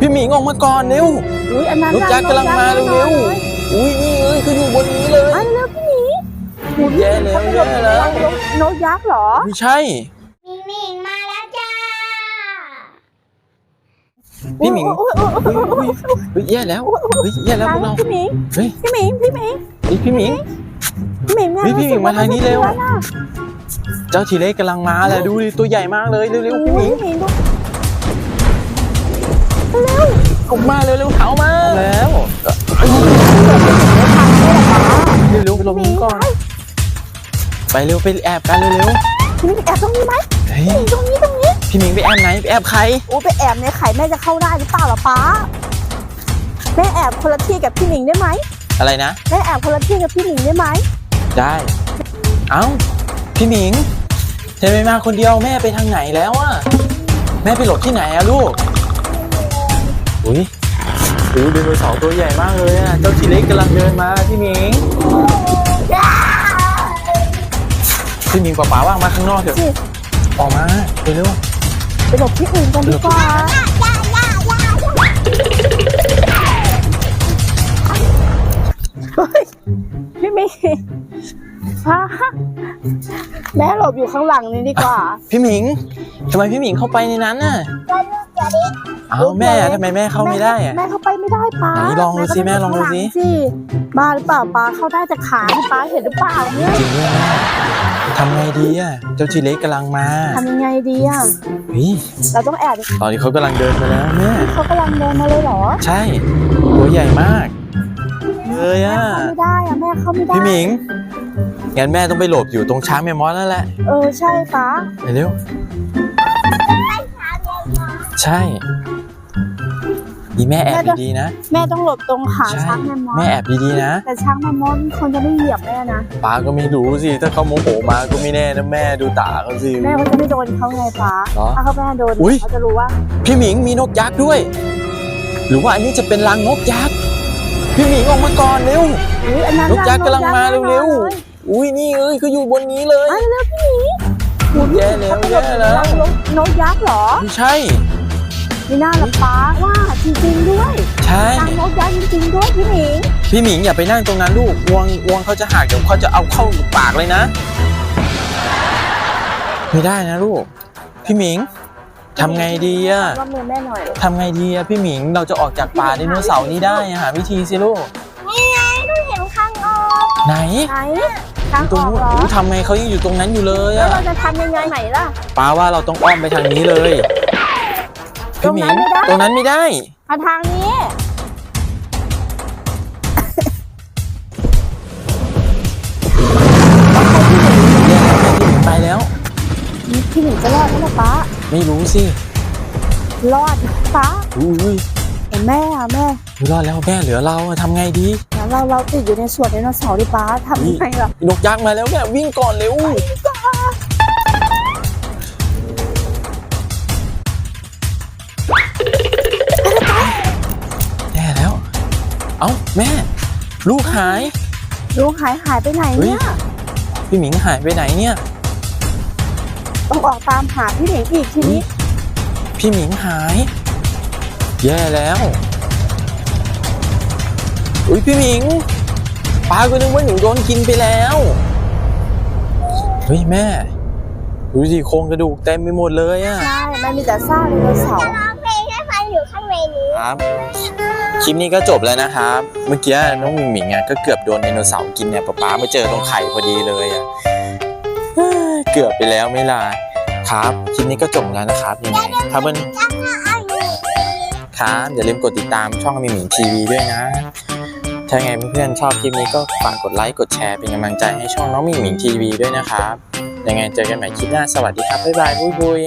พี่หมิงออกมาก่อนเร็วอุ้ยอันนั้นนกยักษ์กำลังมาเร็วๆอุ้ยนี่เลยคืออยู่บนนี้เลยมาเร็วๆพี่หมีหูแย่แล้วแย่แล้วนกยักษ์เหรอ ไม่ใช่มิงมิงมาแล้วจ้าพี่หมิงโอ้ยโอ้ยโอ้ยอุ้ยอุ้ยอุ้ยแย่แล้วเฮ้ยแย่แล้วพวกเราพี่หมิงเฮ้ยพี่หมิงพี่หมิงเฮ้ยพี่หมิงพี่หมิงเนี่ยเฮ้ยพี่หมิงมาทางนี้เร็วรู้สึกาเจ้าทีเล็กกำลังมาแหละดูดิตัวใหญ่มากเลยเร็วๆพี่หมิง พี่หมิงดูออกมาเร็วๆเขามาแล้วเร็วๆไปหลบมุมก่อน ไปเร็วไปแอบกันเร็วพี่หมิงแอบตรงนี้ไหมๆเฮ้ยตรงนี้ตรงนี้ พี่หมิงไปแอบไหนไปแอบใคร โอ้ไปแอบในไข่แม่จะเข้าได้หรือเปล่าล่ะป๊าแม่แอบคนละที่กับพี่หมิงได้ไหมอะไรนะแม่แอบคนละที่กับพี่หมิงได้ไหม ได้ เอ้า พี่หมิงทำไมมาคนเดียวแม่ไปทางไหนแล้วอะแม่ไปหลบที่ไหนอะลูก อุ้ยดูไดโนเสาร์ตัวใหญ่มากเลยอะเจ้าทีเล็กกำลังเดินมาพี่หมิงพี่หมิงป๊าป๋าว่างมาข้างนอกเถอะสิออกมาเร็วไปหลบที่อื่นกันดีกว่าเฮ้ยพี่หมิงฮะแม่หลบอยู่ข้างหลังนี่ดีกว่าๆพี่หมิงทำไมพี่หมิงเข้าไปในนั้นน่ะ เอ้าแม่อะทำไมแม่เข้าไม่ได้อะ แม่เข้าไปไม่ได้ป้าไหนลองดูสิแม่ลองดูสิข้าหลัสิบ้าหรือเปล่าป้าเข้าได้แต่ขาที่ป้าเห็นหรือเปล่าเนี่ยจริงด้วยแม่ทำไงดีอะเจ้าทีเล็กกำลังมาทำยังไงดีอะเฮ้ยเราต้องแอบตอนนี้เขากำลังเดินมาแล้วแม่เขากำลังเดินมาเลยเหรอใช่ตัวใหญ่มากเลยอะเข้าไม่ได้อะแม่เข้าไม่ได้พี่หมิงงั้นแม่ต้องไปหลบอยู่ตรงช้างแมมมอสแล้วแหละเออใช่ป้าไปเร็ว ใช่ดีแม่แอบดีๆนะ แม่ต้องหลบตรงขาใช่ช้างแมมมอแม่สแอบดีๆนะ แต่ช้างแมมมอสคนจะไม่เหยียบแม่นะป้าก็ไม่รู้สิ ถ้าเขาโมโหมาก็ไม่แน่นะแม่ดูตาเขาสิแม่ก็จะไม่โดนเขาไงป้าเหรอถ้าเขาแม่โดนอุ๊ยเขาจะรู้ว่า พี่หมิงมีนกยักษ์ด้วย หรือว่าอันนี้จะเป็นรังนกยักษ์พี่หมิงออกมาก่อนเร็วอุ๊ยอันนั้นนกยักษ์กำลังมาเร็วๆๆอุ้ยนี่เอ้ยก็อยู่บนนี้เลยมาเร็วๆพี่หมีแย่แล้วแย่แล้วนกยักษ์เหรอไม่ใช่ มีหน้าละป้าว่าจริงๆด้วยใช่นางนกยักษ์จริงๆด้วยพี่หมิง พี่หมิงอย่าไปนั่งตรงนั้นลูกงวงงวงเขาจะหักเดี๋ยวเขาจะเอาเข้าปากเลยนะ ไม่ได้นะลูก พี่หมิงทำไงดีอะว่ามือแม่หน่อยทำไงดีอะพี่หมิงเราจะออกจากป่าไดโนเสาร์นี้ได้อะหาวิธีสิลูกนี่ไงดูเห็นข้างออกไหนไหนทางตรองอกนู้นเหรออู้ทำไงเขายังอยู่ตรงนั้นอยู่เลยแล้วอะเราจะทำยังไงไหนล่ะป้าว่าเราต้องอ้อมไปทางนี้เลย พี่หมิงตตรรงงนั้นั้นนไม่ไม่ได้ได้ มาทางนี้แย่แล้วแม่พี่หมิงไปแล้ว พี่หมิงจะรอดไหมล่ะป้าไม่รู้สิรอดป้าอุ้ยเห็นแม่อะแม่อุ๊ยรอดแล้วแม่เหลือเราอะทำไงดีงั้นเราเราติดอยู่ในสวนไดโนเสาร์ดิป้าทำยังไงล่ะนกยักษ์มาแล้วแม่วิ่งก่อนเร็ว เอ้าแม่ ลูกหาย ลูกหายหายไปไหนเนี่ย พี่หมิงหายไปไหนเนี่ย ต้องออกตามหาพี่หมิงอีกทีนี้ พี่หมิงหาย แย่แล้วอุ้ยพี่หมิงป้าก็นึกว่าหนูโดนกินไปแล้วเฮ้ยแม่ดูสิโครงกระดูกเต็มไปหมดเลยอะใช่มันมีแต่ซากไดโนเสาร์ร้องเพลงให้ฟังอยู่ข้างในนี้ครับ คลิปนี้ก็จบแล้วนะครับ เมื่อกี้น้องหมิงหมิงอะก็เกือบโดนไดโนเสาร์กินเนี่ยป๊าป๊ามาเจอตรงไข่พอดีเลยอะเกือบไปแล้วไม่ล่ะครับคลิปนี้ก็จบแล้วนะครับยังไงถ้าเพื่อนครับอย่าลืมกดติดตามช่องมิงหมิงทีวีด้วยนะ ถ้าไงเพื่อนๆชอบคลิปนี้ก็ฝากกดไลค์กดแชร์เป็นกำลังใจให้ช่องน้องมิงหมิงทีวีด้วยนะครับยังไงเจอกันใหม่คลิปหน้าสวัสดีครับบ๊ายบายบุยบุย